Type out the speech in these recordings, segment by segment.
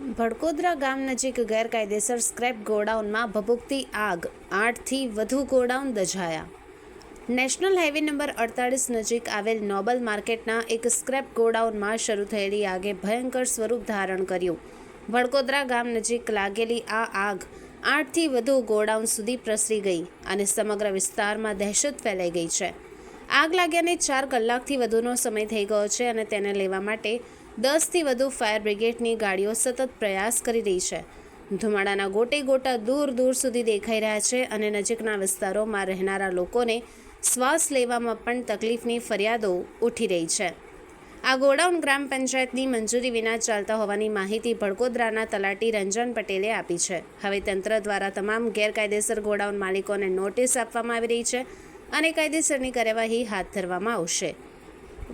ભડકોદરા ગામ નજીક ગેરકાયદેસર સ્ક્રેપ ગોડાઉનમાં ભભૂકતી આગ, આઠથી વધુ ગોડાઉન દજાયા નેશનલ હાઈવે નંબર અડતાળીસ નજીક આવેલ નોબલ માર્કેટના એક સ્ક્રેપ ગોડાઉનમાં શરૂ થયેલી આગે ભયંકર સ્વરૂપ ધારણ કર્યું. ભડકોદરા ગામ નજીક લાગેલી આ આગ આઠથી વધુ ગોડાઉન સુધી પ્રસરી ગઈ અને સમગ્ર વિસ્તારમાં દહેશત ફેલાઈ ગઈ છે. આગ લાગ્યાને ચાર કલાકથી વધુનો સમય થઈ ગયો છે અને તેને લેવા માટે દસથી વધુ ફાયર બ્રિગેડની ગાડીઓ સતત પ્રયાસ કરી રહી છે. ધુમાડાના ગોટે ગોટા દૂર દૂર સુધી દેખાઈ રહ્યા છે અને નજીકના વિસ્તારોમાં રહેનારા લોકોને શ્વાસ લેવામાં પણ તકલીફની ફરિયાદો ઉઠી રહી છે. આ ગોડાઉન ગ્રામ પંચાયતની મંજૂરી વિના ચાલતા હોવાની માહિતી ભડકોદરાના તલાટી રંજન પટેલે આપી છે. હવે તંત્ર દ્વારા તમામ ગેરકાયદેસર ગોડાઉન માલિકોને નોટિસ આપવામાં આવી રહી છે અને કાયદેસરની કાર્યવાહી હાથ ધરવામાં આવશે.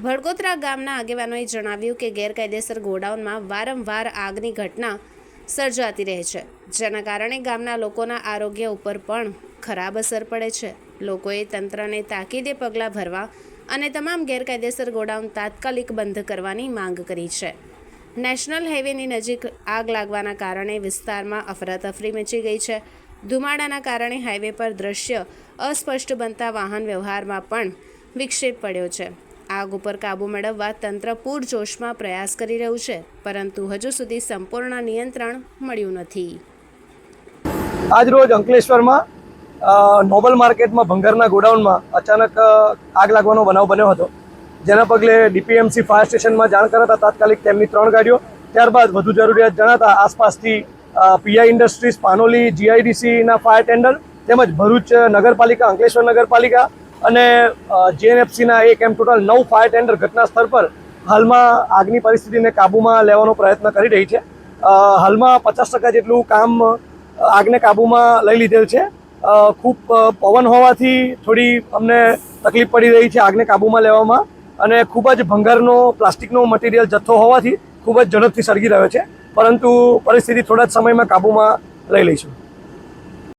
ભડગોત્રા ગામના આગેવાનોએ જણાવ્યું કે ગેરકાયદેસર ગોડાઉનમાં વારંવાર આગની ઘટના સર્જાતી રહે છે, જેના કારણે ગામના લોકોના આરોગ્ય ઉપર પણ ખરાબ અસર પડે છે. લોકોએ તંત્રને તાકીદે પગલાં ભરવા અને તમામ ગેરકાયદેસર ગોડાઉન તાત્કાલિક બંધ કરવાની માંગ કરી છે. નેશનલ હાઈવેની નજીક આગ લાગવાના કારણે વિસ્તારમાં અફરાતફરી મચી ગઈ છે ધુમાડાના કારણે હાઈવે પર દ્રશ્ય અસ્પષ્ટ બનતા વાહન વ્યવહારમાં પણ વિક્ષેપ પડ્યો છે. આગ ઉપર કાબૂ મેળવવા તંત્ર પૂરજોશમાં પ્રયાસ કરી રહ્યું છે, પરંતુ હજુ સુધી સંપૂર્ણ નિયંત્રણ મળ્યું નથી. આજ રોજ અંકલેશ્વરમાં નોબલ માર્કેટમાં ભંગારના ગોડાઉનમાં અચાનક આગ લાગવાનો બનાવ બન્યો હતો. જેના પગલે ડીપીએમસી ફાયર સ્ટેશનમાં જાણ કરાતા તાત્કાલિક તેમની ત્રણ ગાડીઓ, ત્યારબાદ વધુ જરૂરિયાત જણાતા આસપાસથી પીઆઈ ઇન્ડસ્ટ્રીઝ પાનોલી જીઆઈડીસીના ફાયર ટેન્ડર તેમજ ભરૂચ નગરપાલિકા, અંકલેશ્વર નગરપાલિકા અને જીએનએફસીના એક એમ ટોટલ નવ ફાયર ટેન્ડર ઘટના સ્થળ પર હાલમાં આગની પરિસ્થિતિને કાબૂમાં લેવાનો પ્રયત્ન કરી રહી છે. હાલમાં પચાસ ટકા જેટલું કામ આગને કાબૂમાં લઈ લીધેલ છે. ખૂબ પવન હોવાથી થોડી અમને તકલીફ પડી રહી છે આગને કાબૂમાં લેવામાં અને ખૂબ જ ભંગારનો, પ્લાસ્ટિકનો મટીરિયલ જથ્થો હોવાથી ખૂબ જ ઝડપથી સળગી રહ્યો છે. પરંતુ પરિસ્થિતિ થોડા જ સમયમાં કાબૂમાં લઈ લઈશું.